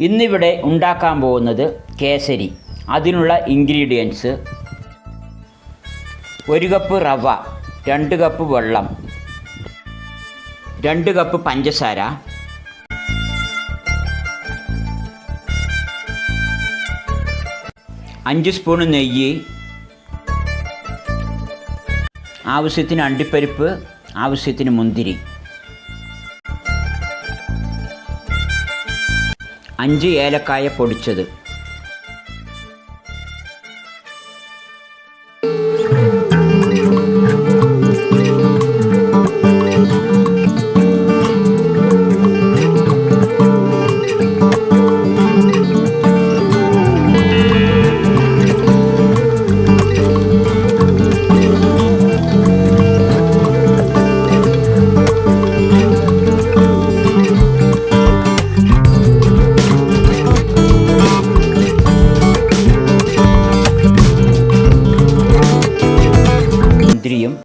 ഇന്നിവിടെ ഉണ്ടാക്കാൻ പോകുന്നത് കേസരി. അതിനുള്ള ഇൻഗ്രീഡിയൻസ് ഒരു കപ്പ് റവ രണ്ട് കപ്പ് വെള്ളം രണ്ട് കപ്പ് പഞ്ചസാര അഞ്ച് സ്പൂൺ നെയ്യ് ആവശ്യത്തിന് അണ്ടിപ്പരിപ്പ് ആവശ്യത്തിന് മുന്തിരി. അഞ്ച് ഏലക്കായ പൊടിച്ചത്. Андреем